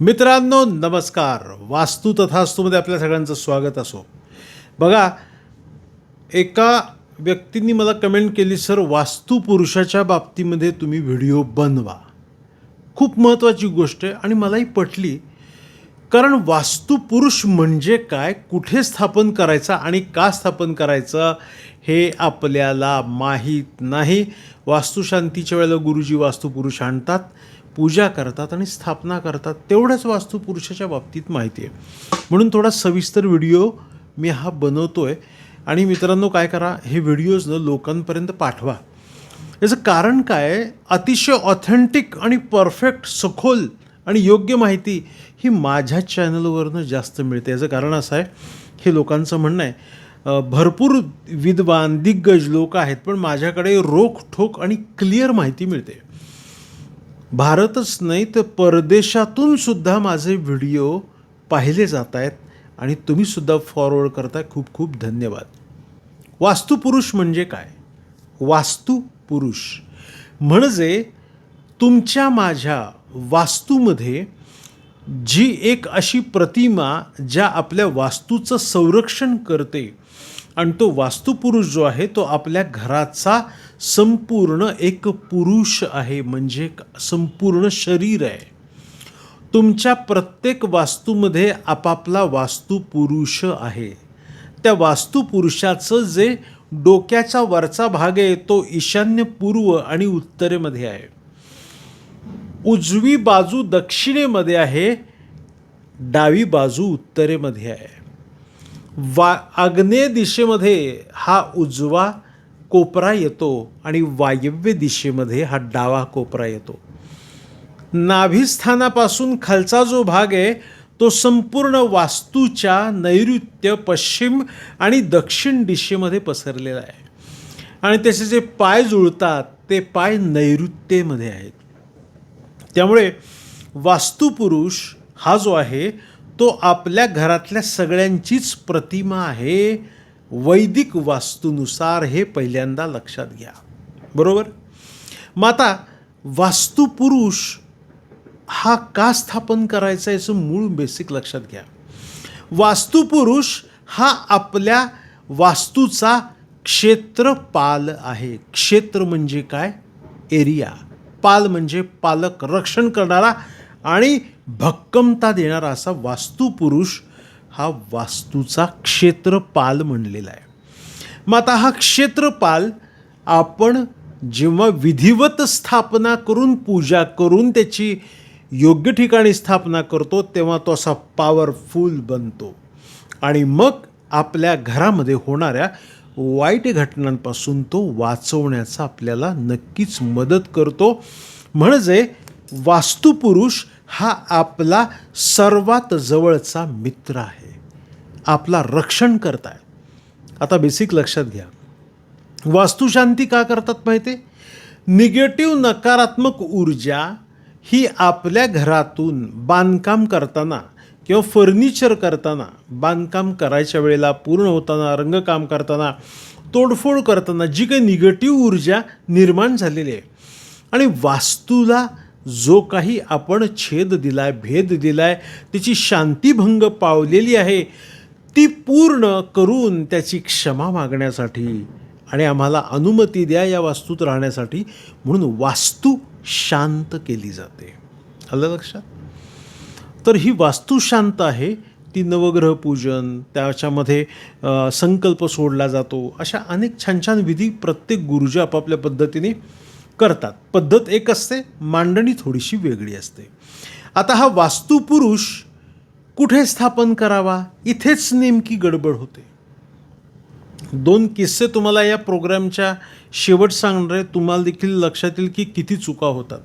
मित्रांनो नमस्कार. वास्तू तथास्तूमध्ये आपल्या सगळ्यांचं स्वागत असो. बघा एका व्यक्तींनी मला कमेंट केली सर वास्तू पुरुषाच्या बाबतीमध्ये तुम्ही व्हिडिओ बनवा. खूप महत्त्वाची गोष्ट आहे आणि मलाही पटली. कारण वास्तू पुरुष म्हणजे काय कुठे स्थापन करायचा आणि का स्थापन करायचं हे आपल्याला माहीत नाही. वास्तुशांतीच्या वेळेला गुरुजी वास्तुपुरुष आणतात. पूजा करतात आणि स्थापना करतात तेवढंच वास्तुपुरुषाच्या बाबतीत माहिती आहे. म्हणून थोडा सविस्तर व्हिडिओ मी हा बनवतो आहे आणि मित्रांनो काय करा हे व्हिडिओज लोकांपर्यंत पाठवा. याचं कारण काय? अतिशय ऑथेंटिक आणि परफेक्ट सखोल आणि योग्य माहिती ही माझ्या चॅनलवरनं जास्त मिळते. याचं कारण असं आहे हे लोकांचं म्हणणं आहे भरपूर विद्वान दिग्गज लोक आहेत पण माझ्याकडे रोख ठोक आणि क्लिअर माहिती मिळते. भारतच नाही तर परदेशातून सुद्धा माझे व्हिडिओ पाहिले जात आहेत आणि तुम्हीसुद्धा फॉरवर्ड करताय. खूप खूप धन्यवाद. वास्तुपुरुष म्हणजे काय? वास्तुपुरुष म्हणजे तुमच्या माझ्या वास्तूमध्ये जी एक अशी प्रतिमा ज्या आपल्या वास्तूचं संरक्षण करते आणि तो वास्तुपुरुष जो आहे तो आपल्या घराचा संपूर्ण एक पुरुष आहे म्हणजे संपूर्ण शरीर आहे. तुमच्या प्रत्येक वास्तूमध्ये आपापला वास्तुपुरुष आहे. त्या वास्तुपुरुषाचं जे डोक्याचा वरचा भाग आहे तो ईशान्य पूर्व आणि उत्तरेमध्ये आहे. उजवी बाजू दक्षिणेमध्ये आहे डावी बाजू उत्तरेमध्ये आहे. वा आग्नेय दिशेमध्ये हा उजवा कोपरा येतो आणि वायव्य दिशेमध्ये हा डावा कोपरा येतो. नाभिस्थानापासून खालचा जो भाग आहे तो संपूर्ण वास्तूच्या नैऋत्य पश्चिम आणि दक्षिण दिशेमध्ये पसरलेला आहे. आणि त्याचे जे पाय जुळतात ते पाय नैऋत्येमध्ये आहेत. त्यामुळे वास्तुपुरुष हा जो आहे तो आपल्या घरातल्या सगळ्यांचीच प्रतिमा आहे वैदिक वास्तूनुसार हे पहिल्यांदा लक्षात घ्या. बरोबर? मग आता वास्तुपुरुष हा का स्थापन करायचा याचं मूळ बेसिक लक्षात घ्या. वास्तुपुरुष हा आपल्या वास्तूचा क्षेत्रपाल आहे. क्षेत्र म्हणजे काय? एरिया. पाल म्हणजे पालक रक्षण करणारा आणि भक्कमता देणारा असा वास्तुपुरुष हा वास्तूचा क्षेत्रपाल म्हणलेला आहे. मग आता हा क्षेत्रपाल आपण जेव्हा विधिवत स्थापना करून पूजा करून त्याची योग्य ठिकाणी स्थापना करतो तेव्हा तो असा पॉवरफुल बनतो. आणि मग आपल्या घरामध्ये होणाऱ्या वाईट घटनांपासून तो वाचवण्याचा आपल्याला नक्कीच मदत करतो. म्हणजे वास्तुपुरुष हा आपला सर्वात जवळचा मित्र आहे. आपला रक्षण करताय. आता बेसिक लक्षात घ्या. वास्तुशांती का करतात माहिती? निगेटिव्ह नकारात्मक ऊर्जा ही आपल्या घरातून बांधकाम करताना किंवा फर्निचर करताना बांधकाम करायच्या वेळेला पूर्ण होताना रंगकाम करताना तोडफोड करताना जी काही निगेटिव्ह ऊर्जा निर्माण झालेली आहे. आणि वास्तूला जो काही आपण छेद दिलाय भेद दिलाय त्याची शांतीभंग पावलेली आहे ती पूर्ण करून त्याची क्षमा मागण्यासाठी आणि आम्हाला अनुमती द्या या वास्तूत राहण्यासाठी म्हणून वास्तू शांत केली जाते. आलं लक्षात? तर ही वास्तू शांत आहे ती नवग्रह पूजन त्याच्यामध्ये संकल्प सोडला जातो अशा अनेक छान छान विधी प्रत्येक गुरुजी आपापल्या पद्धतीने करतात. पद्धत एक असते मांडणी थोडीशी वेगळी असते. आता हा वास्तुपुरुष कुठे स्थापन करावा? इथेच नेमकी गडबड होते. दोन किस्से तुम्हाला या प्रोग्रामच्या शेवट सांगणार आहे. तुम्हाला देखील लक्षात येईल की किती चुका होतात.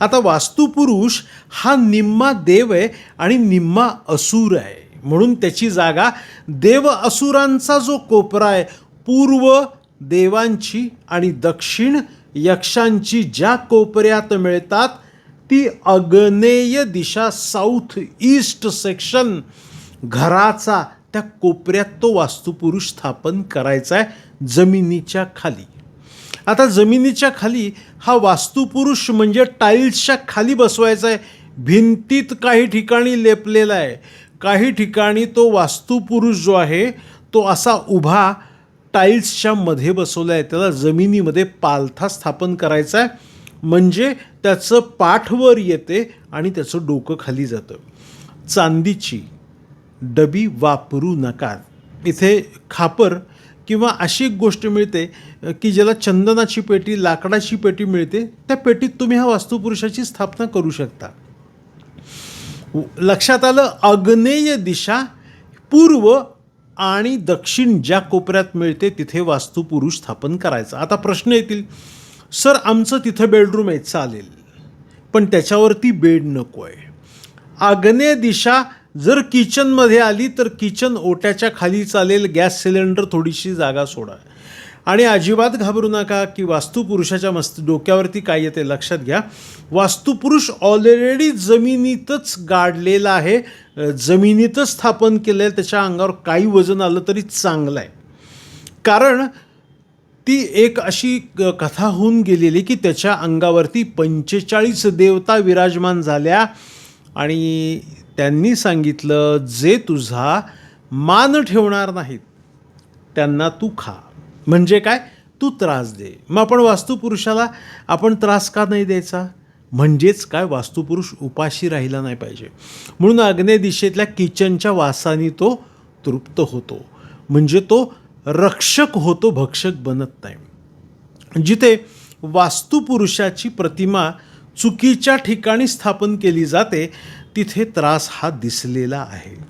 आता वास्तुपुरुष हा निम्मा देव आहे आणि निम्मा असुर आहे. म्हणून त्याची जागा देव असुरांचा जो कोपरा आहे पूर्व देवांची आणि दक्षिण यक्षांची ज्या कोपऱ्यात मिळतात ती अग्नेय दिशा साऊथ ईस्ट सेक्शन घराचा त्या कोपऱ्यात तो वास्तुपुरुष स्थापन करायचा आहे जमिनीच्या खाली. आता जमिनीच्या खाली हा वास्तुपुरुष म्हणजे टाईल्सच्या खाली बसवायचा आहे. भिंतीत काही ठिकाणी लेपलेला आहे. काही ठिकाणी तो वास्तुपुरुष जो आहे तो असा उभा टाईल्सच्या मध्ये बसवलं आहे त्याला जमिनीमध्ये पालथा स्थापन करायचा आहे म्हणजे त्याचं पाठवर येते आणि त्याचं डोकं खाली जातं. चांदीची डबी वापरू नका. इथे खापर किंवा अशी एक गोष्ट मिळते की ज्याला चंदनाची पेटी लाकडाची पेटी मिळते त्या पेटीत तुम्ही ह्या वास्तुपुरुषाची स्थापना करू शकता. लक्षात आलं? आग्नेय दिशा पूर्व आणि दक्षिण ज्या कोपऱ्यात मिळते तिथे वास्तुपुरुष स्थापन करायचा. आता प्रश्न येतील सर आमचं तिथं बेडरूम आहे चालेल. पण त्याच्यावरती बेड नको आहे आग्नेय दिशा जर किचनमध्ये आली तर किचन ओट्याच्या खाली चालेल गॅस सिलेंडर थोडीशी जागा सोडा. आणि अजिबात घाबरू नका की वास्तुपुरुषाच्या मस्त डोक्यावरती काय येते लक्षात घ्या. वास्तुपुरुष ऑलरेडी जमिनीतच गाडलेला आहे. जमिनीतच स्थापन केलं आहे त्याच्या अंगावर काही वजन आलं तरी चांगलं आहे कारण ती एक अशी क- कथा होऊन गेलेली की त्याच्या अंगावरती पंचेचाळीस देवता विराजमान झाल्या. आणि त्यांनी सांगितलं जे तुझा मान ठेवणार नाहीत त्यांना तू खा. म्हणजे काय? तू त्रास दे. मग आपण वास्तुपुरुषाला आपण त्रास का नाही द्यायचा? म्हणजेच काय? वास्तुपुरुष उपाशी राहिला नाही पाहिजे. म्हणून आग्नेय दिशेतल्या किचनच्या वासाने तो तृप्त होतो. म्हणजे तो रक्षक होतो भक्षक बनत नाही. जिथे वास्तुपुरुषाची प्रतिमा चुकीच्या ठिकाणी स्थापन केली जाते तिथे त्रास हा दिसलेला आहे.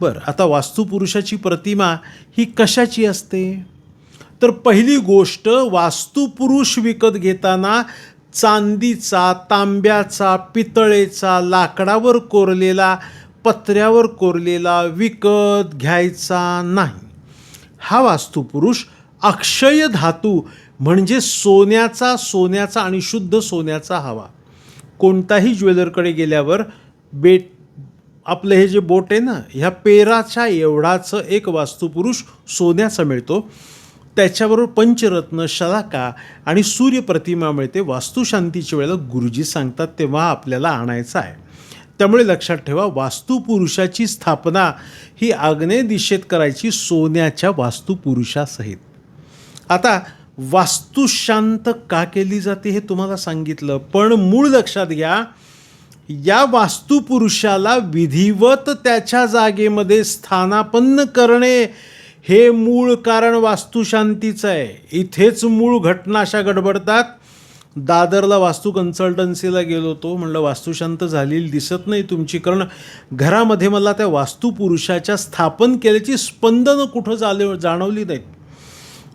बरं आता वास्तुपुरुषाची प्रतिमा ही कशाची असते? तर पहिली गोष्ट वास्तुपुरुष विकत घेताना चांदीचा तांब्याचा पितळेचा लाकडावर कोरलेला पत्र्यावर कोरलेला विकत घ्यायचा नाही. हा वास्तुपुरुष अक्षय धातू म्हणजे सोन्याचा सोन्याचा आणि शुद्ध सोन्याचा हवा. कोणताही ज्वेलरकडे गेल्यावर बेट आपलं हे जे बोट आहे ना ह्या पेराच्या एवढाचं एक वास्तुपुरुष सोन्याचा मिळतो. त्याच्याबरोबर पंचरत्न शलाका आणि सूर्यप्रतिमा मिळते. वास्तुशांतीच्या वेळेला गुरुजी सांगतात तेव्हा आपल्याला आणायचं आहे. त्यामुळे लक्षात ठेवा वास्तुपुरुषाची स्थापना ही आग्नेय दिशेत करायची सोन्याच्या वास्तुपुरुषासहित. आता वास्तुशांत का केली जाते हे तुम्हाला सांगितलं पण मूळ लक्षात घ्या या वास्तुपुरुषाला विधिवत त्याच्या जागेमध्ये स्थानापन्न करणे हे मूळ कारण वास्तुशांतीचं आहे. इथेच मूळ घटना अशा गडबडतात. दादरला वास्तू कन्सल्टन्सीला गेलो होतो. म्हणलं वास्तुशांत झालेली दिसत नाही तुमची. कारण घरामध्ये मला त्या वास्तुपुरुषाच्या स्थापन केल्याची स्पंदनं कुठं झाले जाणवली नाहीत.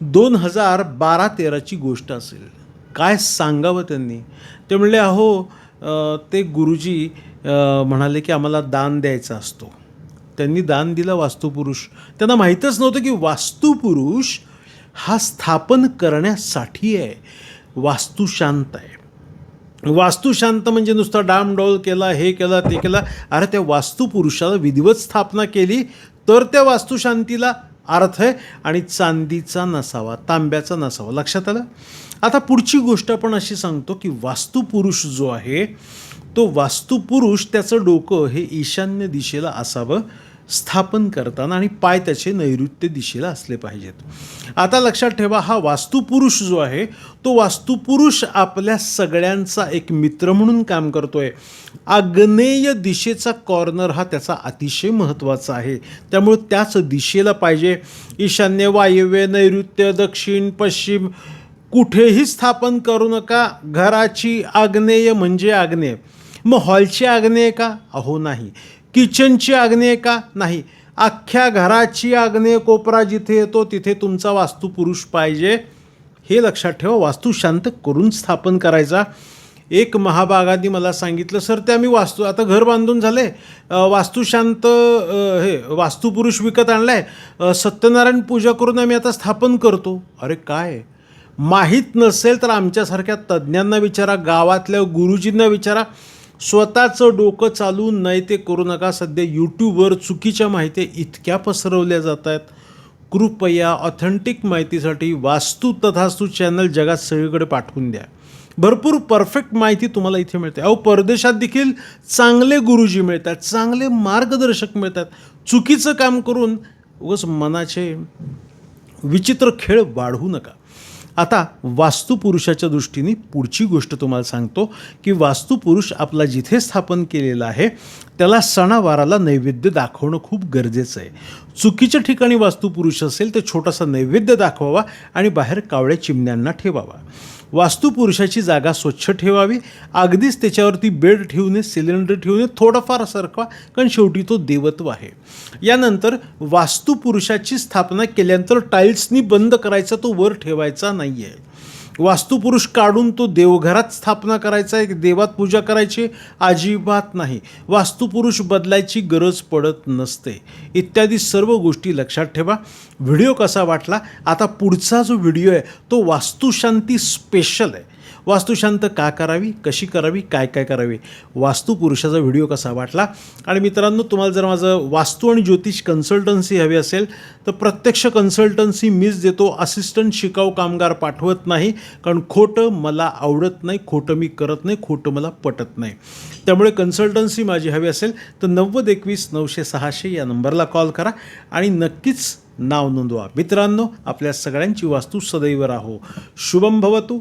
दोन हजार बारा तेराची गोष्ट असेल. काय सांगावं त्यांनी? ते म्हणले अहो ते गुरुजी म्हणाले की आम्हाला दान द्यायचा असतो. त्यांनी दान दिलं वास्तुपुरुष. त्यांना माहीतच नव्हतं की वास्तुपुरुष हा स्थापन करण्यासाठी आहे. वास्तुशांत आहे. वास्तुशांत म्हणजे नुसता डामडोल केला हे केला ते केला. अरे त्या वास्तुपुरुषाला विधिवत स्थापना केली तर त्या वास्तुशांतीला अर्थ आहे आणि चांदीचा नसावा तांब्याचा नसावा. लक्षात आलं? आता पुढची गोष्ट आपण अशी सांगतो की वास्तुपुरुष जो आहे तो वास्तुपुरुष त्याचं डोकं हे ईशान्य दिशेला असावं स्थापन करताना आणि पाय त्याचे नैऋत्य दिशेला असले पाहिजेत. आता लक्षात ठेवा हा वास्तुपुरुष जो आहे तो वास्तुपुरुष आपल्या सगळ्यांचा एक मित्र म्हणून काम करतोय. आग्नेय दिशेचा कॉर्नर हा त्याचा अतिशय महत्त्वाचा आहे. त्यामुळे त्याच दिशेला पाहिजे. ईशान्य वायव्य नैऋत्य दक्षिण पश्चिम कुठेही स्थापन करू नका. घराची आग्नेय म्हणजे आग्नेय. मग हॉलची आग्नेय का? अहो नाही. किचनची आग्नेय का? नाही. अख्ख्या घराची आग्नेय कोपरा जिथे येतो तिथे तुमचा वास्तुपुरुष पाहिजे. हे लक्षात ठेवा वास्तू शांत करून स्थापन करायचा. एक महाभागाने मला सांगितलं सर ते आम्ही वास्तू आता घर बांधून झाले अ, वास्तुशांत हे वास्तुपुरुष विकत आणलाय. आहे सत्यनारायण पूजा करून आम्ही आता स्थापन करतो. अरे काय? माहीत नसेल तर आमच्यासारख्या तज्ज्ञांना विचारा गावातल्या गुरुजींना विचारा. स्वतःचं डोकं चालून नाही ते करू नका. सध्या यूट्यूबवर चुकीच्या माहिती इतक्या पसरवल्या जात आहेत. कृपया ऑथेंटिक माहितीसाठी वास्तू तथास्तू चॅनल जगात सगळीकडे पाठवून द्या. भरपूर परफेक्ट माहिती तुम्हाला इथे मिळते. अहो परदेशात देखील चांगले गुरुजी मिळतात चांगले मार्गदर्शक मिळतात. चुकीचं काम करून उगस मनाचे विचित्र खेळ वाढवू नका. आता वास्तुपुरुषाच्या दृष्टीने पुढची गोष्ट तुम्हाला सांगतो की वास्तुपुरुष आपला जिथे स्थापन केलेला आहे त्याला सणावाराला नैवेद्य दाखवणं खूप गरजेचं आहे. चुकीच्या ठिकाणी वास्तुपुरुष असेल तर छोटासा नैवेद्य दाखवावा आणि बाहेर कावळ्या चिमण्यांना ठेवावा. वास्तुपुरुषाची जागा स्वच्छ ठेवावी अगदीच त्याच्यावरती बेड ठेवू नये सिलेंडर ठेवू नये थोडाफार सरकवा कारण शेवटी तो देवत्व आहे. यानंतर वास्तुपुरुषाची स्थापना केल्यानंतर टाईल्सनी बंद करायचा तो वर ठेवायचा नाही आहे वास्तुपुरुष काढून तो देवघरात स्थापना करायचा आहे देवात पूजा करायची अजिबात नाही. वास्तुपुरुष बदलायची गरज पडत नसते. इत्यादी सर्व गोष्टी लक्षात ठेवा. व्हिडिओ कसा वाटला? आता पुढचा जो व्हिडिओ आहे तो वास्तुशांती स्पेशल आहे. वास्तुशांत का करावी? कशी करावी? काय काय करावी? वास्तुपुरुषाचा व्हिडिओ कसा वाटला? आणि मित्रांनो तुम्हाला जर माझं वास्तू आणि ज्योतिष कन्सल्टन्सी हवी असेल तर प्रत्यक्ष कन्सल्टन्सी मीच देतो. असिस्टंट शिकाऊ कामगार पाठवत नाही कारण खोटं मला आवडत नाही खोटं मी करत नाही खोटं मला पटत नाही. त्यामुळे कन्सल्टन्सी माझी हवी असेल तर नव्वद एकवीस नऊशे सहाशे या नंबरला कॉल करा आणि नक्कीच नाव नोंदवा. मित्रांनो आपल्या सगळ्यांची वास्तू सदैव राहो. शुभम भवतू.